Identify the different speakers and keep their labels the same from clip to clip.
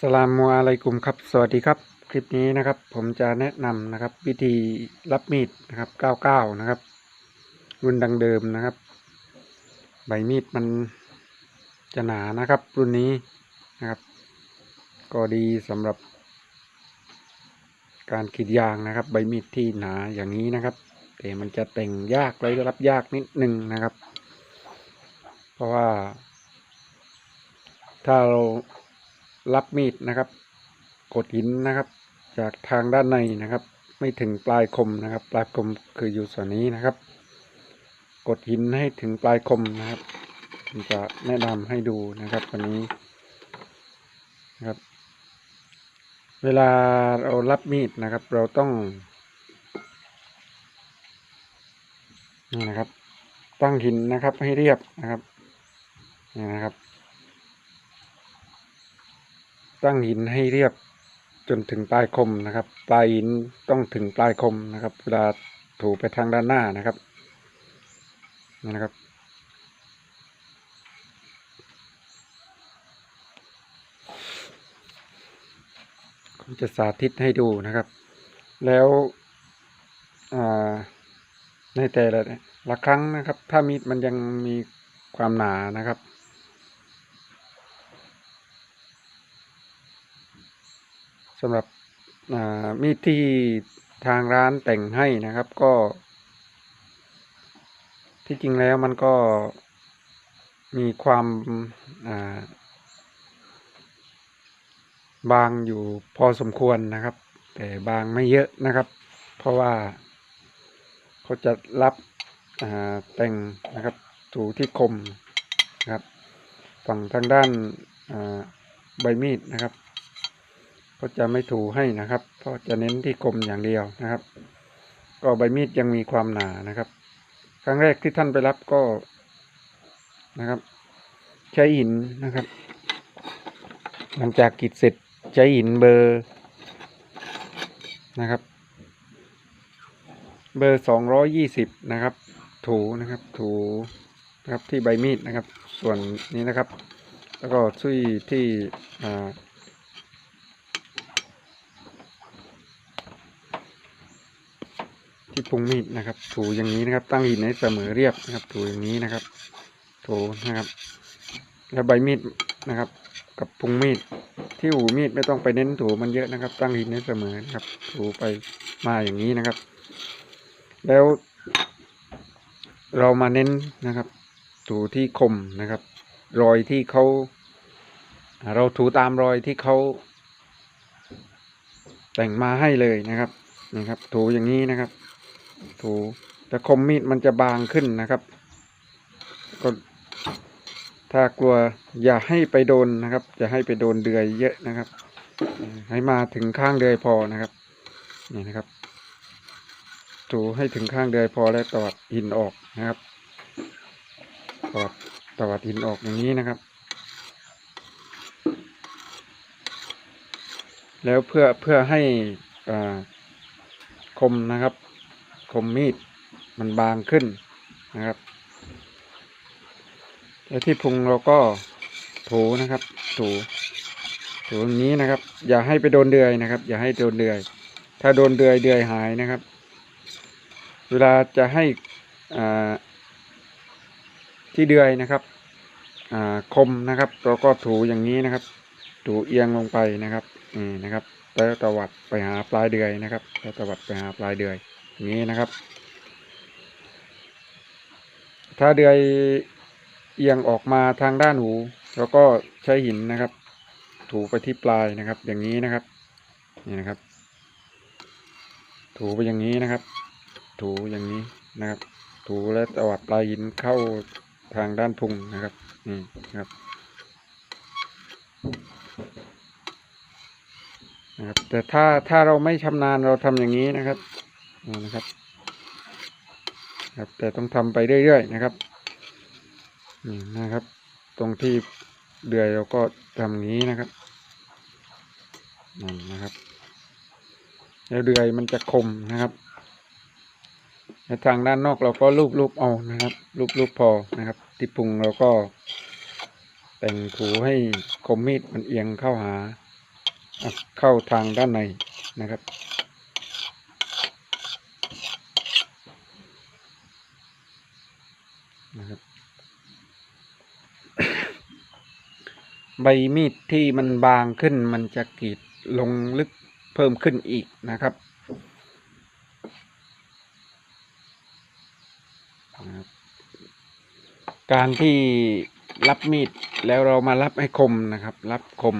Speaker 1: สลามอะลัยกุมครับ สวัสดีครับ คลิปนี้นะครับ ผมจะแนะนำนะครับ วิธีรับมีดนะครับ 99 นะครับ รุ่นดังเดิมนะครับ ใบมีดมันจะหนานะครับ รุ่นนี้นะครับ ก็ดีสำหรับ การกรีดยางนะครับ ใบมีดที่หนาอย่างนี้นะครับ แต่มันจะแต่งยากเลยรับยากนิดนึงนะครับ เพราะว่า ถ้าเรา รับมีดนะครับ กดหินนะครับ จากทางด้านในนะครับ ไม่ถึงปลายคมนะครับ ปลายคมคืออยู่ส่วนนี้นะครับ กดหินให้ถึงปลายคมนะครับผมจะแนะนำให้ดูนะครับวันนี้นะครับ เวลาเรารับมีดนะครับ เราต้องนี่นะครับ ตั้งหินนะครับให้เรียบนะครับนี่นะครับ ตั้งหินให้เรียบจนถึงปลายคมนะครับ ปลายหินต้องถึงปลายคมนะครับ เวลาถูไปทางด้านหน้านะครับนี่นะครับ ผมจะสาธิตให้ดูนะครับ แล้วในแต่ละละครั้งนะครับ ถ้ามีดมันยังมีความหนานะครับ สำหรับมีดที่ทางร้านแต่งให้นะครับก็ ที่จริงแล้วมันก็มีความบางอยู่พอสมควรนะครับ แต่บางไม่เยอะนะครับ เพราะว่าเขาจะรับแต่งนะครับถูที่คมนะครับ ฝั่งทางด้านใบมีดนะครับ ก็จะไม่ถูให้นะครับ เพราะจะเน้นที่คมอย่างเดียวนะครับ ก็ใบมีดยังมีความหนานะครับ ครั้งแรกที่ท่านไปรับก็นะครับ ใช้หินนะครับ หลังจากกรีดเสร็จใช้หินเบอร์นะครับ เบอร์สองร้อยี่สิบนะครับ ถูนะครับ ถูนะครับที่ใบมีดนะครับ ส่วนนี้นะครับ แล้วก็ซุยที่อ่า ที่พุงมีดนะครับ ถูอย่างนี้นะครับ ตั้งหินให้เสมอเรียบนะครับ ถูอย่างนี้นะครับ ถูนะครับ แล้วใบมีดนะครับ กับพุงมีดที่หูมีดไม่ต้องไปเน้นถูมันเยอะนะครับ ตั้งหินให้เสมอนะครับ ถูไปมาอย่างนี้นะครับ แล้ว เรามาเน้นนะครับ ถูที่คมนะครับ รอยที่เขาเราถูตามรอยที่เขาแต่งมาให้เลยนะครับนะครับถูอย่างนี้นะครับ ถูแต่คมมีดมันจะบางขึ้นนะครับ ก็ถ้ากลัวอย่าให้ไปโดนนะครับอย่าให้ไปโดนเดือยเยอะนะครับ ให้มาถึงข้างเดือยพอนะครับ นี่นะครับถูให้ถึงข้างเดือยพอแล้วตอดหินออกนะครับตอดตอดหินออกอย่างนี้นะครับ แล้วเพื่อเพื่อให้คมนะครับ คมมีดมันบางขึ้นนะครับ แล้วที่พุงเราก็ถูนะครับ ถูถูตรงนี้นะครับ อย่าให้ไปโดนเดือยนะครับ อย่าให้โดนเดือย ถ้าโดนเดือยเดือยหายนะครับ เวลาจะให้ที่เดือยนะครับคมนะครับเราก็ถูอย่างนี้นะครับ ถูเอียงลงไปนะครับนี่นะครับแล้วตวัดไปหาปลายเดือยนะครับแล้วตวัดไปหาปลายเดือย นี้นะครับ ถ้าเดือยเอียงออกมาทางด้านหูแล้วก็ใช้หินนะครับ ถูไปที่ปลายนะครับ อย่างนี้นะครับ นี่นะครับ ถูไปอย่างนี้นะครับ ถูอย่างนี้นะครับ ถูแล้วตวัดปลายหินเข้าทางด้านพุงนะครับนี่นะครับนะครับแต่ถ้าถ้าเราไม่ชำนาญเราทำอย่างนี้นะครับ นะครับ ครับแต่ต้องทำไปเรื่อยๆนะครับนี่นะครับ ตรงที่เดือยเราก็ทำอย่างนี้นะครับนั่นนะครับ แล้วเดือยมันจะคมนะครับในทางด้านนอกเราก็ลูบๆเอานะครับลูบๆพอนะครับ ที่พุงเราก็ แต่งถูให้คมมีดมันเอียงเข้าหาเข้าทางด้านในนะครับ ใบมีดที่มันบางขึ้นมันจะกรีดลงลึกเพิ่มขึ้นอีกนะครับการที่รับมีดแล้วเรามารับให้คมนะครับ รับคม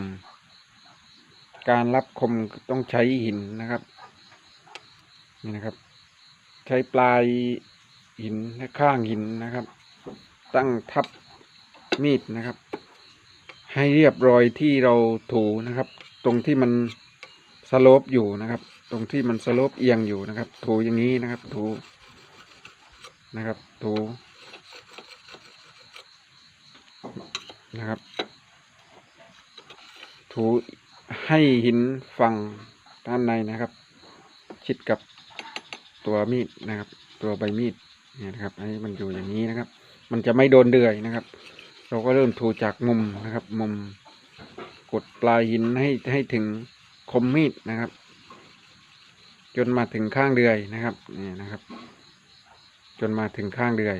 Speaker 1: การรับคมต้องใช้หินนะครับนี่นะครับ ใช้ปลายหินและข้างหินนะครับ ตั้งทับมีดนะครับ ให้เรียบร้อยที่เราถูนะครับ ตรงที่มันสโลปอยู่นะครับ ตรงที่มันสโลปเอียงอยู่นะครับ ถูอย่างนี้นะครับ ถูนะครับ ถูนะครับ ถูให้หินฝั่งด้านในนะครับ ชิดกับตัวมีดนะครับ ตัวใบมีดเนี่ยนะครับ ให้มันอยู่อย่างนี้นะครับ มันจะไม่โดนเดือยนะครับ เราก็เริ่มถูจากมุมนะครับ มุมกดปลายหินให้ให้ถึงคมมีดนะครับ จนมาถึงข้างเดือยนะครับนี่นะครับ จนมาถึงข้างเดือย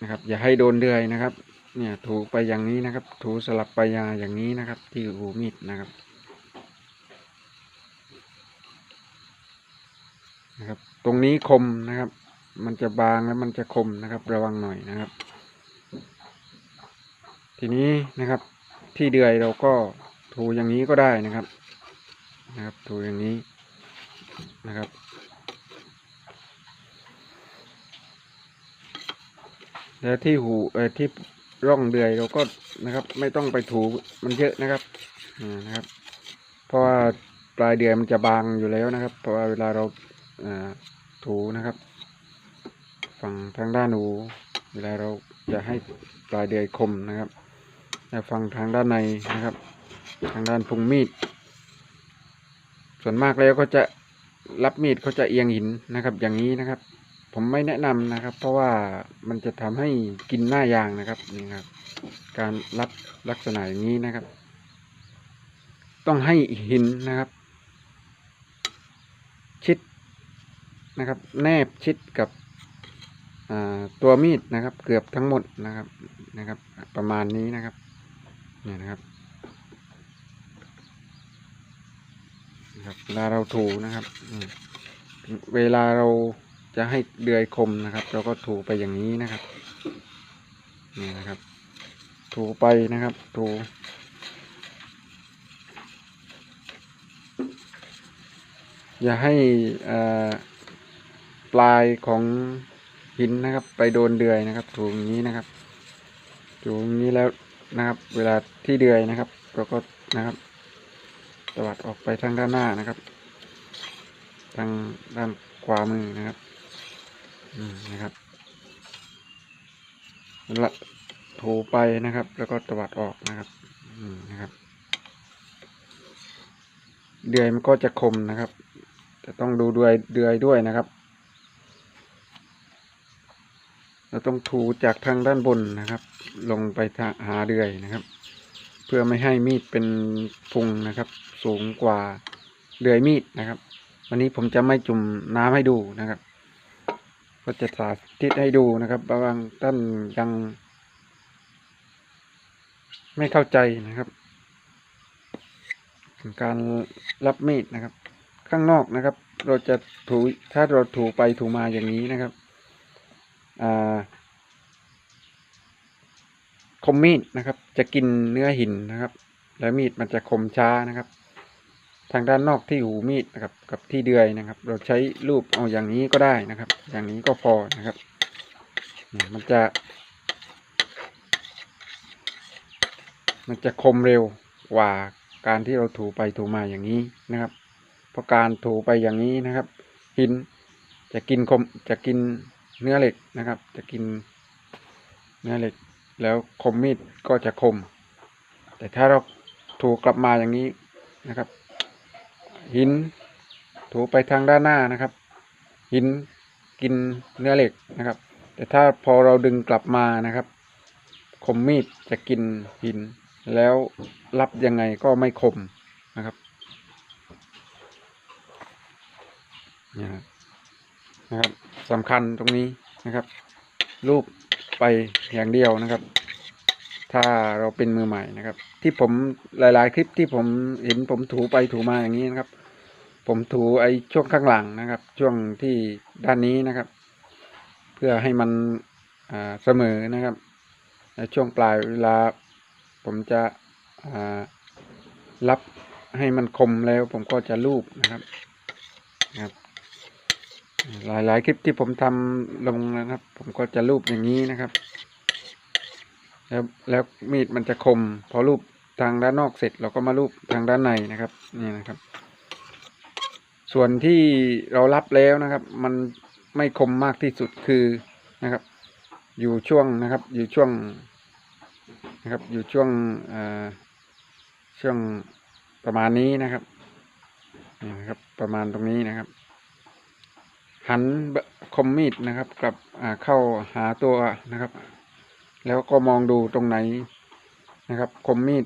Speaker 1: นะครับ อย่าให้โดนเดือยนะครับ เนี่ยถูไปอย่างนี้นะครับ ถูสลับไปยาอย่างนี้นะครับ ที่หูมีดนะครับนะครับ ตรงนี้คมนะครับ มันจะบางแล้วมันจะคมนะครับ ระวังหน่อยนะครับ ทีนี้นะครับที่เดือยเราก็ถูอย่างนี้ก็ได้นะครับนะครับถูอย่างนี้นะครับ แล้วที่หูเอ่อที่ร่องเดือยเราก็นะครับ ไม่ต้องไปถูมันเยอะนะครับอ่านะครับ เพราะว่าปลายเดือยมันจะบางอยู่แล้วนะครับ เพราะว่าเวลาเราอ่าถูนะครับฝั่งทางด้านหูเวลาเราจะให้ปลายเดือยคมนะครับ ฝั่งทางด้านในนะครับ ทางด้านพุงมีด ส่วนมากแล้วก็จะรับมีดเขาจะเอียงหินนะครับ อย่างนี้นะครับ ผมไม่แนะนำนะครับ เพราะว่ามันจะทำให้กินหน้ายางนะครับนี่ครับ การรับลักษณะอย่างนี้นะครับ ต้องให้หินนะครับ ชิดนะครับ แนบชิดกับตัวมีดนะครับ เกือบทั้งหมดนะครับนะครับ ประมาณนี้นะครับ เนี่ยนะครับนะครับเวลาเราถูนะครับเวลาเราจะให้เดือยคมนะครับ เราก็ถูไปอย่างนี้นะครับนี่นะครับ ถูไปนะครับ ถูอย่าให้ปลายของหินนะครับ ไปโดนเดือยนะครับ ถูอย่างนี้นะครับ ถูอย่างนี้แล้ว นะครับ เวลาที่เดือยนะครับเราก็นะครับตวัดออกไปทางด้านหน้านะครับ ทางด้านขวามือนะครับอืมนะครับละถูไปนะครับ แล้วก็ตวัดออกนะครับอืมนะครับ เดือยมันก็จะคมนะครับแต่ต้องดูด้วยเดือยด้วยนะครับ เราต้องถูจากทางด้านบนนะครับ ลงไปาหาเดือยนะครับ เพื่อไม่ให้มีดเป็นพุงนะครับ สูงกว่าเดือยมีดนะครับ วันนี้ผมจะไม่จุ่มน้ำให้ดูนะครับ ก็จะสาธิตให้ดูนะครับบางท่านยัง ไม่เข้าใจนะครับถึงการรับมีดนะครับ ข้างนอกนะครับ เราจะถูถ้าเราถูไปถูมาอย่างนี้นะครับ คมมีดนะครับ จะกินเนื้อหินนะครับ แล้วมีดมันจะคมช้านะครับ ทางด้านนอกที่หูมีดนะครับ กับที่เดือยนะครับ เราใช้รูปเอาอย่างนี้ก็ได้นะครับ อย่างนี้ก็พอนะครับ มันจะ มันจะคมเร็วกว่าการที่เราถูไปถูมาอย่างนี้นะครับ เพราะการถูไปอย่างนี้นะครับ หินจะกินคมจะกิน เนื้อเหล็กนะครับ จะกินเนื้อเหล็ก แล้วคมมีดก็จะคม แต่ถ้าเราถูกลับมาอย่างนี้นะครับ หินถูไปทางด้านหน้านะครับ หินกินเนื้อเหล็กนะครับ แต่ถ้าพอเราดึงกลับมานะครับ คมมีดจะกินหิน แล้วรับยังไงก็ไม่คมนะครับนี่ย นะครับสำคัญตรงนี้นะครับ รูปไปอย่างเดียวนะครับ ถ้าเราเป็นมือใหม่นะครับ ที่ผมหลาย ๆ คลิปที่ผมเห็นผมถูไปถูมาอย่างนี้นะครับ ผมถูไอ้ช่วงข้างหลังนะครับ ช่วงที่ด้านนี้นะครับ เพื่อให้มันเสมอนะครับในช่วงปลายเวลาผมจะรับให้มันคมแล้วผมก็จะลูบนะครับนะครับ หลายๆ คลิปที่ผมทำลงนะครับ ผมก็จะลูบอย่างนี้นะครับ แล้วแล้วมีดมันจะคม พอลูบทางด้านนอกเสร็จเราก็มาลูบทางด้านในนะครับนี่นะครับ ส่วนที่เรารับแล้วนะครับ มันไม่คมมากที่สุดคือนะครับ อยู่ช่วงนะครับ อยู่ช่วงนะครับ อยู่ช่วงอ่าช่วงประมาณนี้นะครับนี่นะครับ ประมาณตรงนี้นะครับ หันคมมีดนะครับกลับเข้าหาตัวนะครับ แล้วก็มองดูตรงไหนนะครับ คมมีด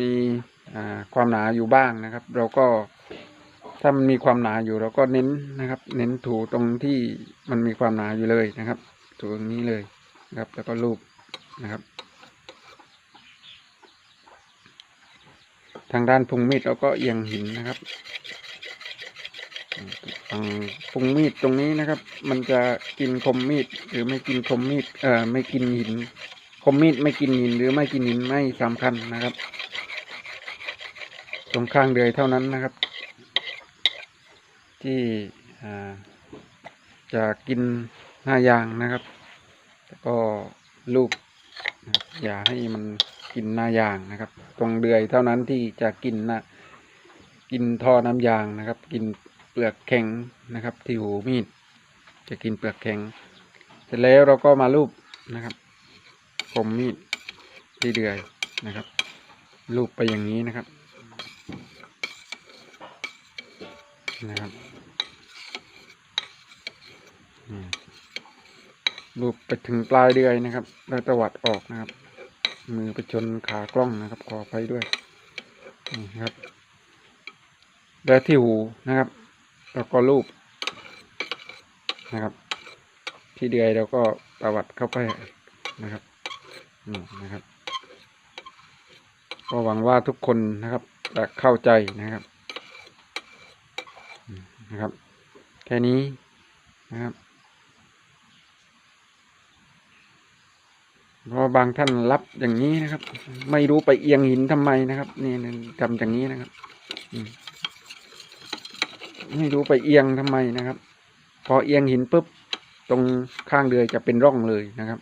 Speaker 1: มีความหนาอยู่บ้างนะครับ เราก็ถ้ามันมีความหนาอยู่เราก็เน้นนะครับ เน้นถูตรงที่มันมีความหนาอยู่เลยนะครับ ถูตรงนี้เลยนะครับ แล้วก็ลูบนะครับ ทางด้านพุงมีดเราก็เอียงหินนะครับ ทางพุงมีดตรงนี้นะครับ มันจะกินคมมีดหรือไม่กินคมมีดเอ่อไม่กินหิน คมมีดไม่กินหินหรือไม่กินหินไม่สำคัญนะครับ ตรงข้างเดือยเท่านั้นนะครับ ที่จะกินหน้ายางนะครับแล้วก็ลูกอย่าให้มันกินหน้ายางนะครับ ตรงเดือยเท่านั้นที่จะกินน้ากินท่อน้ำยางนะครับ กิน เปลือกแข็งนะครับ ที่หูมีด จะกินเปลือกแข็ง เสร็จแล้วเราก็มาลูบนะครับคมมีดที่เดือยนะครับ ลูบไปอย่างนี้นะครับนะครับลูบไปถึงปลายเดือยนะครับ แล้วตวัดออกนะครับ มือไปชนขากล้องนะครับ ขอไปด้วยนี่นะครับ แล้ที่หูนะครับ แล้วก็ลูบนะครับ ที่เดือยเราก็ตวัดเข้าไปนะครับนะครับ ก็หวังว่าทุกคนนะครับจะเข้าใจนะครับนะครับ แค่นี้นะครับเพราะบางท่านรับอย่างนี้นะครับ ไม่รู้ไปเอียงหินทำไมนะครับนี่นี่ทำอย่างนี้นะครับ อืม ไม่รู้ไปเอียงทำไมนะครับ พอเอียงหินปุ๊บตรงข้างเดือยจะเป็นร่องเลยนะครับ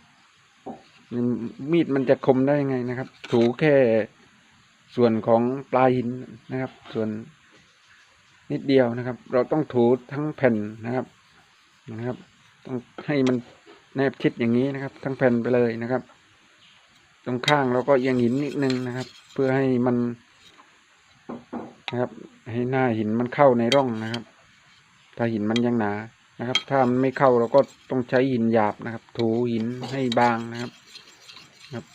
Speaker 1: มีดมันจะคมได้ยังไงนะครับ ถูแค่ส่วนของปลายหินนะครับ ส่วนนิดเดียวนะครับ เราต้องถูทั้งแผ่นนะครับนะครับ ต้องให้มันแนบชิดอย่างนี้นะครับ ทั้งแผ่นไปเลยนะครับ ตรงข้างเราก็เอียงหินนิดนึงนะครับ เพื่อให้มัน นะครับ ให้หน้าหินมันเข้าในร่องนะครับ ถ้าหินมันยังหนานะครับ ถ้ามันไม่เข้าเราก็ต้องใช้หินหยาบนะครับ ถูหินให้บางนะครับครับ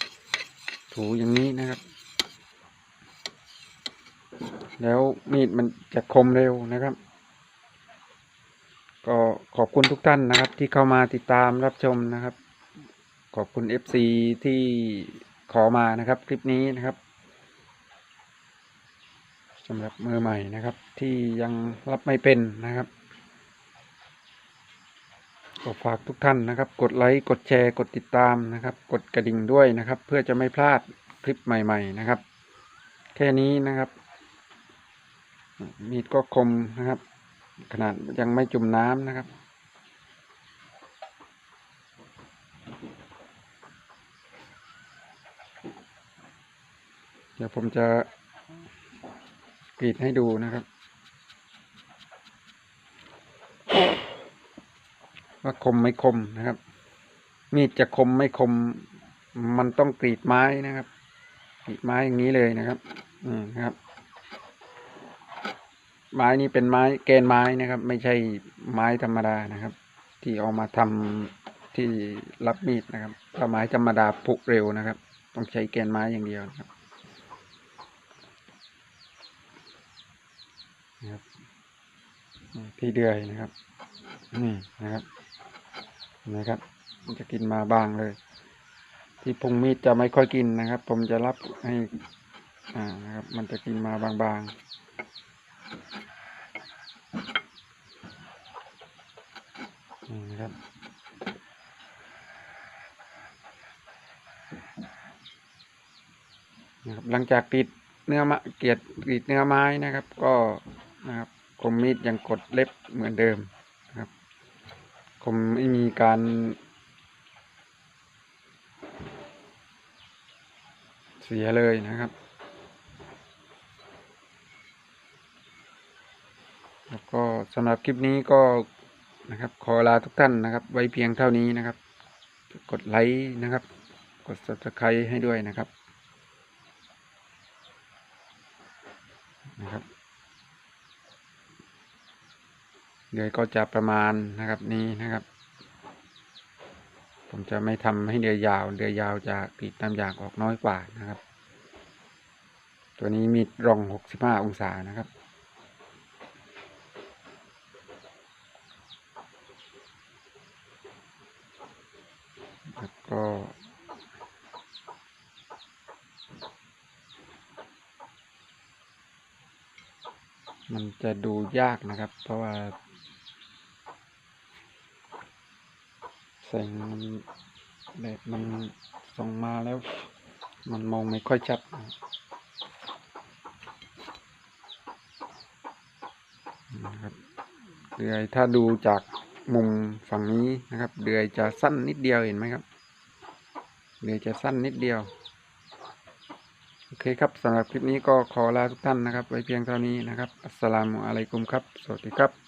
Speaker 1: ถูอย่างนี้นะครับ แล้วมีดมันจะคมเร็วนะครับ ก็ขอบคุณทุกท่านนะครับ ที่เข้ามาติดตามรับชมนะครับ ขอบคุณ FC ที่ขอมานะครับ คลิปนี้นะครับ สำหรับมือใหม่นะครับ ที่ยังรับไม่เป็นนะครับก็ฝากทุกท่านนะครับ กดไลค์กดแชร์กดติดตามนะครับ กดกระดิ่งด้วยนะครับ เพื่อจะไม่พลาดคลิปใหม่ ๆ นะครับ แค่นี้นะครับ มีดก็คมนะครับ ขนาดยังไม่จุ่มน้ำนะครับเดี๋ยวผมจะ กรีดให้ดูนะครับ ว่าคมไม่คมนะครับ มีดจะคมไม่คม มันต้องกรีดไม้นะครับ กรีดไม้อย่างนี้เลยนะครับนี่นะครับ ไม้นี้เป็นไม้แกนไม้นะครับ ไม่ใช่ไม้ธรรมดานะครับ ที่เอามาทำที่รับมีดนะครับถ้าไม้ธรรมดาผุเร็วนะครับ ต้องใช้แกนไม้อย่างเดียวนะครับ นี่ที่เดือยนะครับ นี่นะครับเห็นะครับ มันจะกินมาบางเลย ที่พุงมีดจะไม่ค่อยกินนะครับ ผมจะรับให้อ่านะครับ มันจะกินมาบางๆนี่นะครับนะครับ หลังจากกรีดเนื้อมะเกลียดกรีดเนื้อไม้นะครับ ก็นะครับ คมมีดยังกดเล็บเหมือนเดิมครับ คมไม่มีการเสียเลยนะครับ แล้วก็สำหรับคลิปนี้ก็นะครับ ขอลาทุกท่านนะครับ ไว้เพียงเท่านี้นะครับ กดไลค์นะครับ กด subscribe ให้ด้วยนะครับนะครับ เดือยก็จะประมาณนะครับนี้นะครับ ผมจะไม่ทำให้เดือยยาว เดือยยาวจะกรีดน้ำยางออกน้อยกว่านะครับ ตัวนี้มีร่องหกสิบห้าองศานะครับแล้วก็มันจะดูยากนะครับ เพราะว่าแส งมันแดดมันส่องมาแล้ว มันมองไม่ค่อยชัดนะครับเดือยถ้าดูจากมุมฝั่งนี้นะครับ เดือยจะสั้นนิดเดียวเห็นไหมครับ เดือยจะสั้นนิดเดียว โอเคครับสำหรับคลิปนี้ก็ขอลาทุกท่านนะครับ ไว้เพียงเท่านี้นะครับ อัสสลามุอะลัยกุมครับ สวัสดีครับ